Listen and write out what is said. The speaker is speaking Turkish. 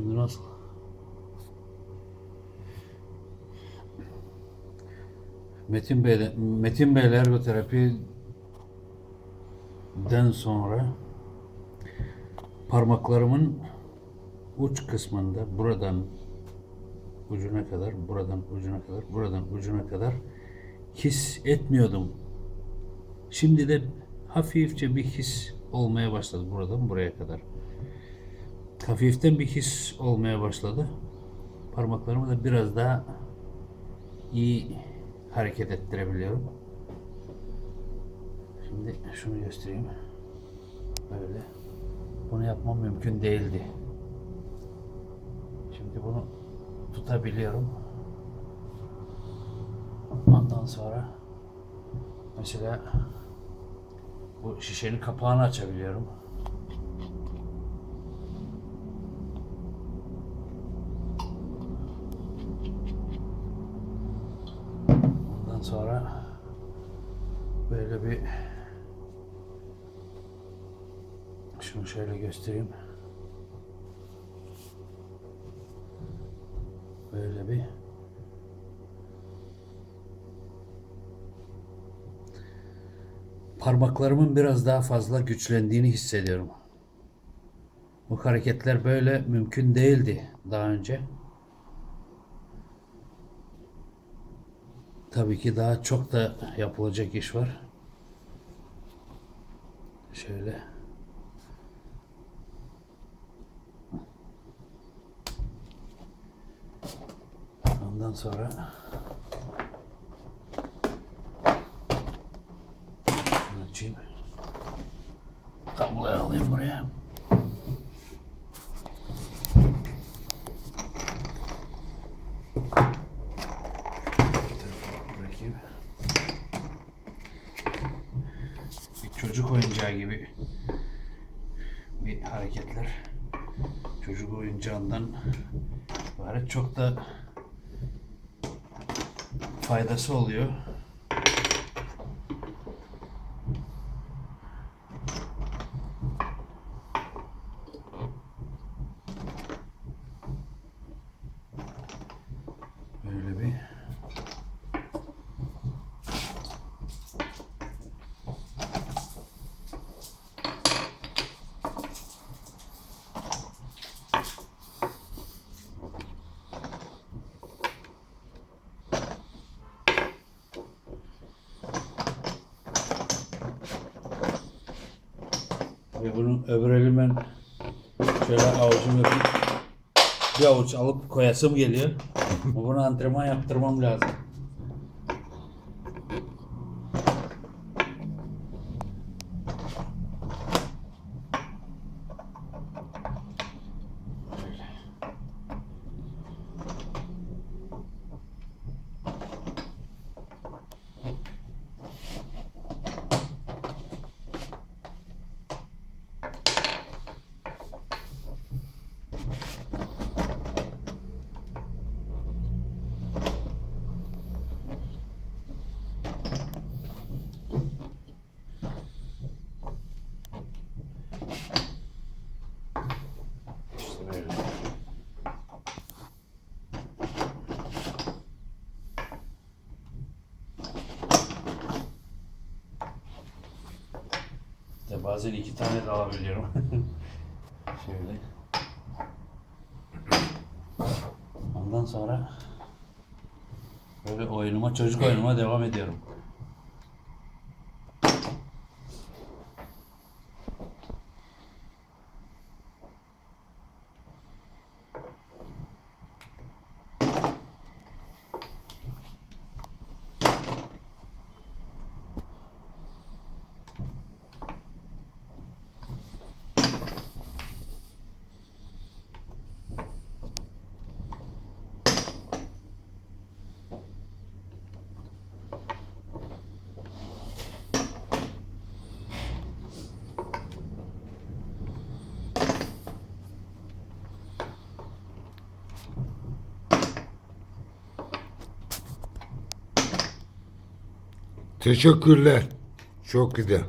Şimdi nasıl? Metin Bey, Metin Bey ergoterapi'den sonra parmaklarımın uç kısmında buradan ucuna kadar, buradan ucuna kadar, buradan ucuna kadar his etmiyordum. Şimdi de hafifçe bir his olmaya başladı buradan buraya kadar. Hafiften bir his olmaya başladı. Parmaklarımı da biraz daha iyi hareket ettirebiliyorum. Şimdi şunu göstereyim. Böyle. Bunu yapmam mümkün değildi. Şimdi bunu tutabiliyorum. Ondan sonra mesela bu şişenin kapağını açabiliyorum. Ondan sonra böyle bir şunu şöyle göstereyim. Böyle bir parmaklarımın biraz daha fazla güçlendiğini hissediyorum. Bu hareketler böyle mümkün değildi daha önce. Tabii ki daha çok da yapılacak iş var. Şöyle. Ondan sonra açayım. Kabloyu alayım buraya. Bırakayım. Bir çocuk oyuncağı gibi bir hareketler. Çocuk oyuncağından ibaret çok da faydası oluyor. Böyle bir Ve bunu öbür elinden şöyle avucum yapıp bir avuç alıp koyasım geliyor. Bunu antrenman yaptırmam lazım. İşte böyle. Bazen iki tane de alabiliyorum. Şöyle. Ondan sonra böyle oyunuma, çocuk oyunuma devam ediyorum. Teşekkürler. Çok güzel.